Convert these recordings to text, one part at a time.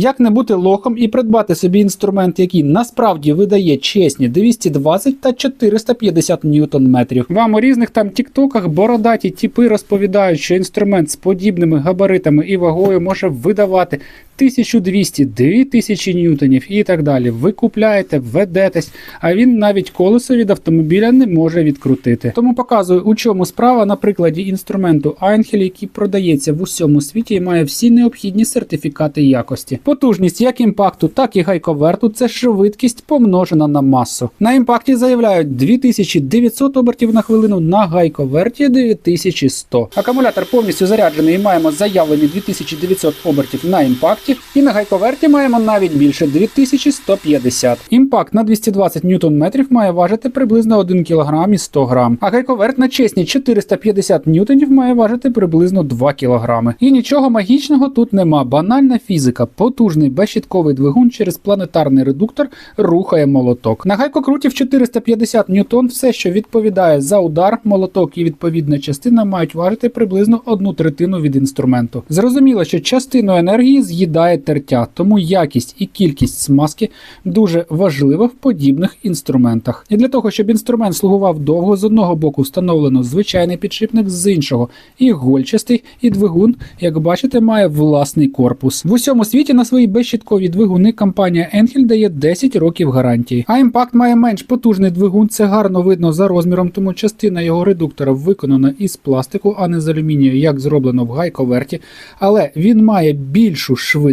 Як не бути лохом і придбати собі інструмент, який насправді видає чесні 220 та 450 ньютон метрів. Вам у різних там тіктоках бородаті тіпи розповідають, що інструмент з подібними габаритами і вагою може видавати 1200, 2000 ньютонів і так далі. Ви купляєте, ведетесь, а він навіть колесо від автомобіля не може відкрутити. Тому показую, у чому справа на прикладі інструменту Einhell, який продається в усьому світі і має всі необхідні сертифікати якості. Потужність як імпакту, так і гайковерту це швидкість помножена на масу. На імпакті заявляють 2900 обертів на хвилину, на гайковерті 9100. Акумулятор повністю заряджений і маємо заявлені 2900 обертів на імпакті, і на гайковерті маємо навіть більше 2150. Імпакт на 220 ньютон-метрів має важити приблизно 1 кг і 100 г, а гайковерт на чесні 450 ньютонів має важити приблизно 2 кг. І нічого магічного тут нема. Банальна фізика, потужний безщітковий двигун через планетарний редуктор рухає молоток. На гайкокруті в 450 ньютон все, що відповідає за удар, молоток і відповідна частина мають важити приблизно одну третину від інструменту. Зрозуміло, що частину енергії з'їдає тертя, тому якість і кількість смазки дуже важлива в подібних інструментах. І для того, щоб інструмент слугував довго, з одного боку встановлено звичайний підшипник, з іншого ігольчастий, і двигун, як бачите, має власний корпус. В усьому світі на свої безщіткові двигуни компанія Enhil дає 10 років гарантії. А імпакт має менш потужний двигун, це гарно видно за розміром, тому частина його редуктора виконана із пластику, а не з алюмінію, як зроблено в гайковерті. Але він має більшу швидкість,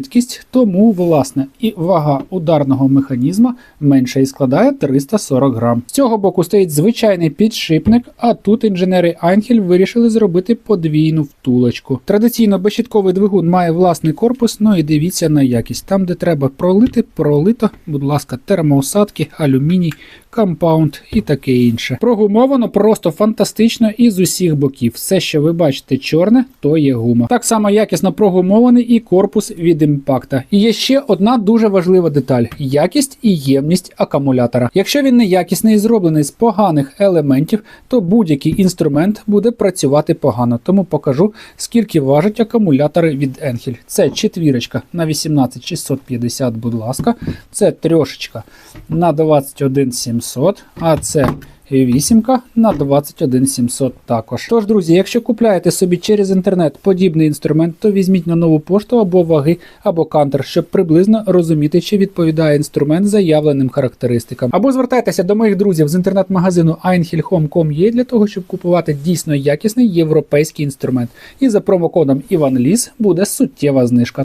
тому власне і вага ударного механізма менша і складає 340 грам. З цього боку стоїть звичайний підшипник, а тут інженери Einhell вирішили зробити подвійну втулочку. Традиційно безщітковий двигун має власний корпус, ну і дивіться на якість. Там, де треба пролити, пролито, будь ласка, термоусадки, алюміній, компаунд і таке інше. Прогумовано просто фантастично і з усіх боків. Все, що ви бачите чорне, то є гума. Так само якісно прогумований і корпус від імпакта. І є ще одна дуже важлива деталь: якість і ємність акумулятора. Якщо він не якісний і зроблений з поганих елементів, то будь-який інструмент буде працювати погано. Тому покажу, скільки важать акумулятори від Enhil. Це четвірочка на 18650, будь ласка. Це трьошечка на 21700, а це вісімка на 21700 також. Тож, друзі, якщо купляєте собі через інтернет подібний інструмент, то візьміть на нову пошту або ваги, або кантер, щоб приблизно розуміти, чи відповідає інструмент заявленим характеристикам. Або звертайтеся до моїх друзів з інтернет-магазину einhilhome.com.ua для того, щоб купувати дійсно якісний європейський інструмент. І за промокодом Іван Ліс буде суттєва знижка.